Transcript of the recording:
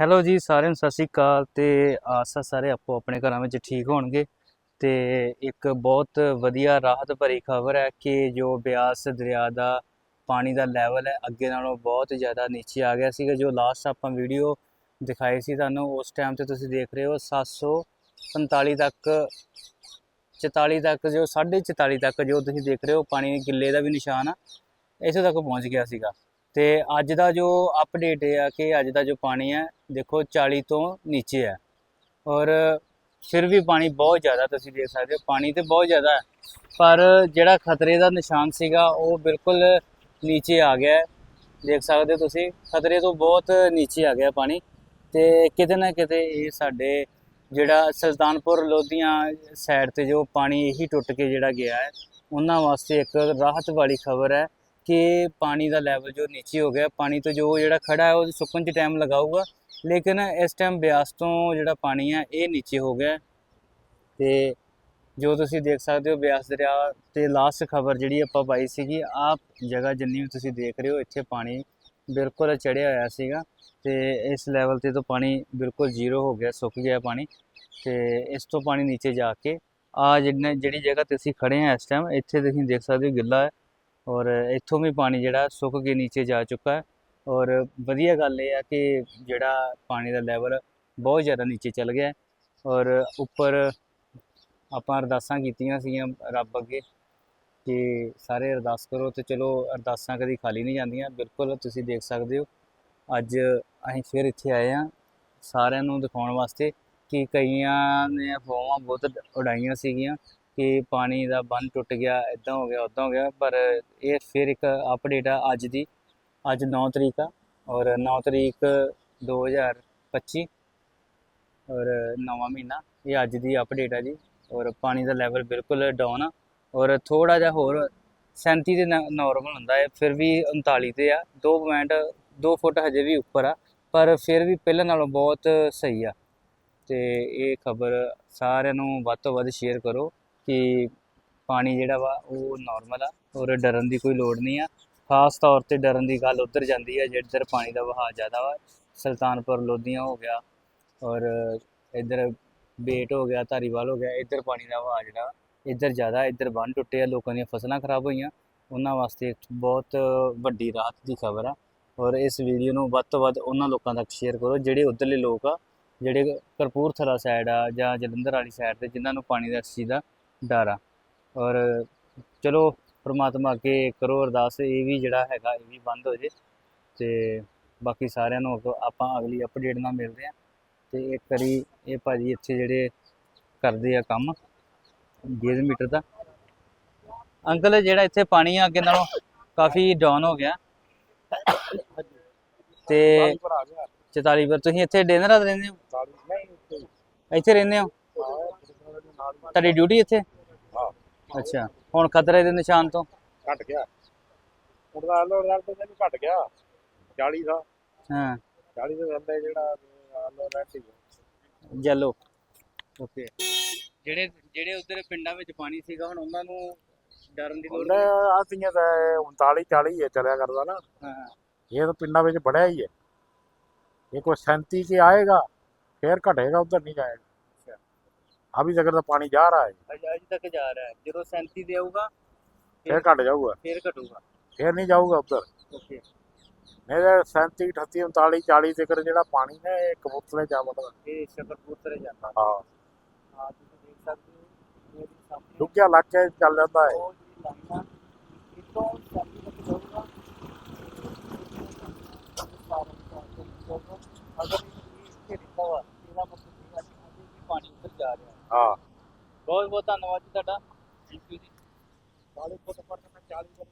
Hello ਜੀ, ਸਾਰਿਆਂ ਨੂੰ ਸਤਿ ਸ਼੍ਰੀ ਅਕਾਲ ਤੇ ਆਸਾ ਸਾਰੇ ਆਪੋ ਆਪਣੇ ਘਰਾਂ ਵਿੱਚ ਠੀਕ ਹੋਣਗੇ ਤੇ ਇੱਕ ਬਹੁਤ ਵਧੀਆ ਰਾਹਤ ਭਰੀ ਖਬਰ ਹੈ ਕਿ ਜੋ ਬਿਆਸ ਦਰਿਆ ਦਾ ਪਾਣੀ ਦਾ ਲੈਵਲ ਹੈ, ਅੱਗੇ ਨਾਲੋਂ ਬਹੁਤ ਜ਼ਿਆਦਾ ਨੀਚੇ ਆ ਗਿਆ ਸੀਗਾ। ਜੋ ਲਾਸਟ ਆਪਾਂ ਵੀਡੀਓ ਦਿਖਾਈ ਸੀ ਤੁਹਾਨੂੰ, ਉਸ ਟਾਈਮ ਤੇ ਤੁਸੀਂ ਦੇਖ ਰਹੇ ਹੋ 745 ਤੱਕ 44 ਤੱਕ ਜੋ 44 ਤੱਕ ਜੋ ਤੁਸੀਂ ਦੇਖ ਰਹੇ ਹੋ, ਪਾਣੀ ਗਿੱਲੇ ਦਾ ਵੀ ਨਿਸ਼ਾਨ ਆ, ਇੱਥੇ ਤੱਕ ਪਹੁੰਚ ਗਿਆ ਸੀਗਾ। ਤੇ ਅੱਜ ਦਾ ਜੋ ਅਪਡੇਟ ਇਹ ਆ ਕਿ ਅੱਜ ਦਾ ਜੋ ਪਾਣੀ ਹੈ, ਦੇਖੋ 40 ਤੋਂ ਨੀਚੇ ਹੈ। ਔਰ ਫਿਰ ਵੀ ਪਾਣੀ ਬਹੁਤ ਜ਼ਿਆਦਾ ਤੁਸੀਂ ਦੇਖ ਸਕਦੇ ਹੋ, ਪਾਣੀ ਤੇ ਬਹੁਤ ਜ਼ਿਆਦਾ ਹੈ। ਪਰ ਜਿਹੜਾ ਖਤਰੇ ਦਾ ਨਿਸ਼ਾਨ ਸੀਗਾ, ਉਹ ਬਿਲਕੁਲ ਨੀਚੇ ਆ ਗਿਆ ਦੇਖ ਸਕਦੇ ਹੋ ਤੁਸੀਂ, ਖਤਰੇ ਤੋਂ ਬਹੁਤ ਨੀਚੇ ਆ ਗਿਆ ਪਾਣੀ। ਤੇ ਕਿਤੇ ਨਾ ਕਿਤੇ ਇਹ ਸਾਡੇ ਜਿਹੜਾ ਸੁਲਤਾਨਪੁਰ ਲੋਧੀਆਂ ਸਾਈਡ ਤੇ ਜੋ ਪਾਣੀ ਇਹੀ ਟੁੱਟ ਕੇ ਜਿਹੜਾ ਗਿਆ ਹੈ, ਉਹਨਾਂ ਵਾਸਤੇ ਇੱਕ ਰਾਹਤ ਵਾਲੀ ਖਬਰ ਹੈ। ਕਿ ਪਾਣੀ ਦਾ ਲੈਵਲ ਜੋ ਨੀਚੇ ਹੋ ਗਿਆ, ਪਾਣੀ ਤੋਂ ਜੋ ਜਿਹੜਾ ਖੜਾ ਹੈ ਉਹ ਸੁੱਕਣ 'ਚ ਟਾਈਮ ਲਗਾਊਗਾ। ਲੇਕਿਨ ਇਸ ਟਾਈਮ ਬਿਆਸ ਤੋਂ ਜਿਹੜਾ ਪਾਣੀ ਹੈ, ਇਹ ਨੀਚੇ ਹੋ ਗਿਆ। ਹੈ ਤੇ ਜੋ ਤੁਸੀਂ ਦੇਖ ਸਕਦੇ ਹੋ, ਬਿਆਸ ਦਰਿਆ ਤੇ ਲਾਸਟ ਖਬਰ ਜਿਹੜੀ ਆਪਾਂ ਪਾਈ ਸੀਗੀ, ਆਹ ਜਗ੍ਹਾ ਜਿੰਨੀ ਵੀ ਤੁਸੀਂ ਦੇਖ ਰਹੇ ਹੋ, ਇੱਥੇ ਪਾਣੀ ਬਿਲਕੁਲ ਚੜਿਆ ਹੋਇਆ ਸੀਗਾ। ਤੇ ਇਸ ਲੈਵਲ ਤੇ ਤਾਂ ਪਾਣੀ ਬਿਲਕੁਲ ਜ਼ੀਰੋ ਹੋ ਗਿਆ, ਸੁੱਕ ਗਿਆ ਪਾਣੀ। ਤੇ ਇਸ ਤੋਂ ਪਾਣੀ ਨੀਚੇ ਜਾ ਕੇ ਆ ਜਿਹਨੇ ਜਿਹੜੀ ਜਗ੍ਹਾ ਤੇ ਅਸੀਂ ਖੜੇ ਹਾਂ ਇਸ ਟਾਈਮ ਇੱਥੇ ਤੁਸੀਂ ਦੇਖ ਸਕਦੇ ਹੋ ਗਿੱਲਾ ਹੈ। ਔਰ ਇੱਥੋਂ ਵੀ ਪਾਣੀ ਜਿਹੜਾ ਸੁੱਕ ਕੇ ਨੀਚੇ ਜਾ ਚੁੱਕਾ ਹੈ। ਔਰ ਵਧੀਆ ਗੱਲ ਇਹ ਆ ਕਿ ਜਿਹੜਾ ਪਾਣੀ ਦਾ ਲੈਵਲ ਬਹੁਤ ਜ਼ਿਆਦਾ ਨੀਚੇ ਚਲ ਗਿਆ ਔਰ ਉੱਪਰ ਆਪਾਂ ਅਰਦਾਸਾਂ ਕੀਤੀਆਂ ਸੀਗੀਆਂ ਰੱਬ ਅੱਗੇ ਕਿ ਸਾਰੇ ਅਰਦਾਸ ਕਰੋ ਤੇ ਚਲੋ ਅਰਦਾਸਾਂ ਕਦੀ ਖਾਲੀ ਨਹੀਂ ਜਾਂਦੀਆਂ, ਬਿਲਕੁਲ ਤੁਸੀਂ ਦੇਖ ਸਕਦੇ ਹੋ। ਅੱਜ ਅਸੀਂ ਫਿਰ ਇੱਥੇ ਆਏ ਆ ਸਾਰਿਆਂ ਨੂੰ ਦਿਖਾਉਣ ਵਾਸਤੇ ਕਿ ਕਈਆਂ ਨੇ ਅਫਵਾਹਾਂ ਬਹੁਤ ਉਡਾਈਆਂ ਸੀਗੀਆਂ। ਕਿ ਪਾਣੀ ਦਾ ਬੰਨ ਟੁੱਟ ਗਿਆ ਇਦਾਂ ਹੋ ਗਿਆ ਉਦਾਂ ਹੋ ਗਿਆ, ਪਰ ਇਹ ਫਿਰ ਇੱਕ ਅਪਡੇਟ ਆ ਅੱਜ ਦੀ। ਅੱਜ 9 ਤਰੀਕ ਆ ਔਰ 9 ਤਰੀਕ 2025 ਔਰ ਨਵਾਂ ਮਹੀਨਾ, ਇਹ ਅੱਜ ਦੀ ਅਪਡੇਟ ਆ ਜੀ। ਔਰ ਪਾਣੀ ਦਾ ਲੈਵਲ ਬਿਲਕੁਲ ਡਾਊਨ ਆ ਔਰ ਥੋੜਾ ਜਿਹਾ ਹੋਰ 37 ਦੇ ਨਾਰਮਲ ਹੁੰਦਾ ਹੈ, ਫਿਰ ਵੀ 39 ਤੇ ਆ। 2 ਪੁਆਇੰਟ 2 ਫੁੱਟ ਹਜੇ ਵੀ ਉੱਪਰ ਆ, ਪਰ ਫਿਰ ਵੀ ਪਹਿਲਾਂ ਨਾਲੋਂ ਬਹੁਤ ਸਹੀ ਆ। ਤੇ ਇਹ ਖਬਰ ਸਾਰਿਆਂ ਨੂੰ ਵੱਧ ਤੋਂ ਵੱਧ ਸ਼ੇਅਰ ਕਰੋ। ਕਿ ਪਾਣੀ ਜਿਹੜਾ ਵਾ ਉਹ ਨਾਰਮਲ ਆ, ਔਰ ਡਰਨ ਦੀ ਕੋਈ ਲੋੜ ਨਹੀਂ ਆ। ਖਾਸ ਤੌਰ ਤੇ ਡਰਨ ਦੀ ਗੱਲ ਉੱਧਰ ਜਾਂਦੀ ਹੈ ਜਿੱਧਰ ਪਾਣੀ ਦਾ ਵਹਾਅ ਜ਼ਿਆਦਾ ਵਾ। ਸੁਲਤਾਨਪੁਰ, ਲੋਧੀਆਂ ਹੋ ਗਿਆ, ਔਰ ਇੱਧਰ ਬੇਟ ਹੋ ਗਿਆ, ਧਾਰੀਵਾਲ ਹੋ ਗਿਆ, ਇੱਧਰ ਪਾਣੀ ਦਾ ਵਹਾਅ ਜਿਹੜਾ ਇੱਧਰ ਜ਼ਿਆਦਾ, ਇੱਧਰ ਬੰਨ ਟੁੱਟੇ ਆ, ਲੋਕਾਂ ਦੀਆਂ ਫਸਲਾਂ ਖਰਾਬ ਹੋਈਆਂ। ਉਹਨਾਂ ਵਾਸਤੇ ਇੱਕ ਬਹੁਤ ਵੱਡੀ ਰਾਹਤ ਦੀ ਖਬਰ ਆ। ਔਰ ਇਸ ਵੀਡੀਓ ਨੂੰ ਵੱਧ ਤੋਂ ਵੱਧ ਉਹਨਾਂ ਲੋਕਾਂ ਤੱਕ ਸ਼ੇਅਰ ਕਰੋ, ਜਿਹੜੇ ਉੱਧਰਲੇ ਲੋਕ ਆ, ਜਿਹੜੇ ਕਰਪੂਰਥਲਾ ਸਾਈਡ ਆ ਜਾਂ ਜਲੰਧਰ ਵਾਲੀ ਸਾਈਡ ਤੇ, ਜਿਨ੍ਹਾਂ ਨੂੰ ਪਾਣੀ ਦਾ ਇਸ ਚੀਜ਼ ਦਾ ਡਰ। ਆ ਔਰ ਚਲੋ ਪ੍ਰਮਾਤਮਾ ਅੱਗੇ ਕਰੋ ਅਰਦਾਸ ਇਹ ਵੀ ਜਿਹੜਾ ਹੈਗਾ ਇਹ ਵੀ ਬੰਦ ਹੋ ਜੇ। ਤੇ ਬਾਕੀ ਸਾਰਿਆਂ ਨੂੰ ਆਪਾਂ ਅਗਲੀ ਅਪਡੇਟ ਨਾਲ ਮਿਲਦੇ ਆ ਤੇ ਇੱਕ ਵਾਰੀ ਇਹ ਭਾਜੀ ਇੱਥੇ ਜਿਹੜੇ ਕਰਦੇ ਆ ਕੰਮ ਗੇਜ ਮੀਟਰ ਦਾ। ਅੰਕਲ ਜਿਹੜਾ ਇੱਥੇ ਪਾਣੀ ਆ ਅੱਗੇ ਨਾਲੋਂ ਕਾਫੀ ਡਾਊਨ ਹੋ ਗਿਆ। ਤੇ 44 ਪਰ ਤੁਸੀਂ ਇੱਥੇ ਡੇਨਰਾ ਰਹਿੰਦੇ ਹੋ? ਇੱਥੇ ਰਹਿੰਦੇ ਹੋ? ਤੁਹਾਡੀ ਡਿਊਟੀ ਇੱਥੇ? ਅੱਛਾ। ਹੁਣ ਖਤਰੇ ਦੇ ਨਿਸ਼ਾਨ ਤੋਂ? ਘਟ ਗਿਆ। ਹੁਣ ਦਾ ਆਲੋ ਰੈਲ ਤੇ ਵੀ ਘਟ ਗਿਆ। 40 ਦਾ। ਹਾਂ। 40 ਦੇ ਬੰਦੇ ਜਿਹੜਾ ਆਲੋ ਰੈਲ ਸੀ ਜੈਲੋ। ਓਕੇ ਜਿਹੜੇ ਜਿਹੜੇ ਉਧਰ ਪਿੰਡਾਂ ਵਿੱਚ ਪਾਣੀ ਸੀਗਾ ਹੁਣ ਉਹਨਾਂ ਨੂੰ ਡਰਨ ਦੀ ਲੋੜ ਉਹਨੇ ਆਤੀਆਂ ਤਾਂ 39 40 ਹੈ ਚੱਲਿਆ ਕਰਦਾ ਨਾ। ਹਾਂ। ਇਹ ਤਾਂ ਪਿੰਡਾਂ ਵਿੱਚ ਬੜਿਆ ਹੀ ਹੈ। ਇਹ ਕੋਈ 37 ਕੇ ਆਏਗਾ ਫੇਰ ਘਟੇਗਾ ਉਧਰ ਨਹੀਂ ਜਾਏਗਾ। ਅਭੀ ਤੱਕ ਤਾਂ ਪਾਣੀ ਜਾ ਰਹਾ ਹੈ। ਅਜ ਅਜ ਤੱਕ ਜਾ ਰਿਹਾ ਹੈ। ਜਦੋਂ 37 ਤੇ ਆਊਗਾ ਫੇਰ ਘਟ ਜਾਊਗਾ। ਫਿਰ ਘਟੂਗਾ। ਫੇਰ ਨਹੀਂ ਜਾਊਗਾ ਉਧਰ। ਓਕੇ। ਤਾਂ 37 38 39 40 ਤੱਕ ਜਿਹੜਾ ਪਾਣੀ ਨੇ ਇਹ ਕਬੂਤਰੇ ਜਾ ਵੜਦਾ ਇਹ ਸ਼ਕਰਪੁਰ ਜਾਂਦਾ ਹਾਂ। ਹਾਂ ਤੁਸੀਂ ਦੇਖ ਸਕਦੇ ਹੋ ਇਹ ਸਾਹਮਣੇ ਡੁੱਗਿਆ ਇਲਾਕੇ ਚੱਲ ਜਾਂਦਾ ਹੈ। ਇੱਥੋਂ ਸਾਡੀ ਤੱਕ ਜਾਊਗਾ। ਅਗਰ ਇਹ ਵਾ ਇਹਦਾ ਮਤਲਬ ਇਹ ਹੈ ਕਿ ਅਜੇ ਵੀ ਪਾਣੀ ਉੱਪਰ ਜਾ ਰਿਹਾ ਹੈ। ਬਹੁਤ ਬਹੁਤ ਧੰਨਵਾਦ ਜੀ ਤੁਹਾਡਾ। ਥੈਂਕ ਯੂ ਜੀ। 40 ਫੁੱਟ ਪਰ 40 ਫੁੱਟ